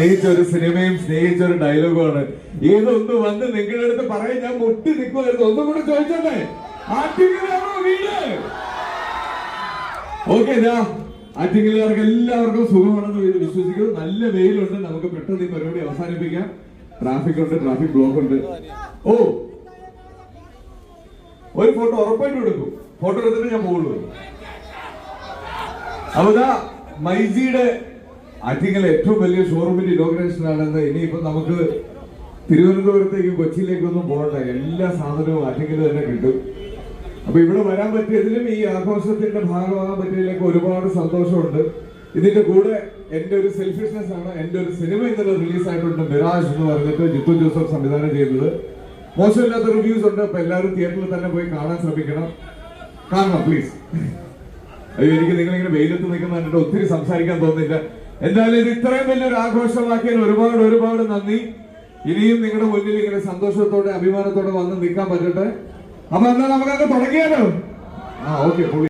സ്നേഹിച്ച സിനിമയും സ്നേഹിച്ച ഒരു ഡയലോഗുമാണ്. ഏതൊന്ന് വന്ന് നിങ്ങളുടെ അടുത്ത് പറയാൻ ഞാൻ മുട്ടി നിൽക്കുമായിരുന്നു ഒന്നും കൂടെ ചോദിച്ചോട്ടെ? ഓക്കെ ആറ്റിങ്ങലുകാർക്ക് എല്ലാവർക്കും സുഖമാണെന്ന് വിശ്വസിക്കുന്നു. നല്ല വെയിലുണ്ട്. നമുക്ക് പെട്ടെന്ന് ഈ പരിപാടി അവസാനിപ്പിക്കാം. ട്രാഫിക് ഉണ്ട് ട്രാഫിക് ബ്ലോക്ക് ഉണ്ട് ഓ ഒരു ഫോട്ടോ ഉറപ്പായിട്ട് എടുക്കും. ഫോട്ടോ എടുത്തിട്ട് ഞാൻ പോകുള്ളൂ അപ്പൊ ഇതാ മൈജിയുടെ തിങ്ക് ഏറ്റവും വലിയ ഷോറൂമിന്റെ ഇനോഗ്രേഷൻ ആണെന്ന് ഇനിയിപ്പോ നമുക്ക് തിരുവനന്തപുരത്തേക്കും കൊച്ചിയിലേക്കൊന്നും പോകണ്ട. എല്ലാ സാധനവും ആറ്റിങ്ങൽ തന്നെ കിട്ടും. അപ്പൊ ഇവിടെ വരാൻ പറ്റിയതിലും ഈ ആഘോഷത്തിന്റെ ഭാഗമാകാൻ പറ്റിയതിലേക്ക് ഒരുപാട് സന്തോഷമുണ്ട്. ഇതിന്റെ കൂടെ എന്റെ ഒരു സെൽഫിഷ്നെസ് ആണ്. എന്റെ ഒരു സിനിമ ഇന്നലെ റിലീസ് ആയിട്ടുണ്ട്. മിറാജ് എന്ന് പറഞ്ഞിട്ട് ജിത്തു ജോസഫ് സംവിധാനം ചെയ്തത് മോശമില്ലാത്ത റിവ്യൂസ് ഉണ്ട്. അപ്പൊ എല്ലാവരും തിയേറ്ററിൽ തന്നെ പോയി കാണാൻ ശ്രമിക്കണം. കാണണം പ്ലീസ് അയ്യോ എനിക്ക് നിങ്ങളിങ്ങനെ വെയിലത്ത് നിൽക്കുന്ന ഒത്തിരി സംസാരിക്കാൻ തോന്നുന്നില്ല എന്തായാലും ഇത് ഇത്രയും വലിയൊരു ആഘോഷമാക്കിയതിന് ഒരുപാട് ഒരുപാട് നന്ദി. ഇനിയും നിങ്ങളുടെ മുന്നിൽ ഇങ്ങനെ സന്തോഷത്തോടെ അഭിമാനത്തോടെ വന്ന് നിൽക്കാൻ പറ്റട്ടെ. അപ്പൊ എന്നാൽ നമുക്കങ്ങ് തുടങ്ങിയാലോ? ആ ഓക്കെ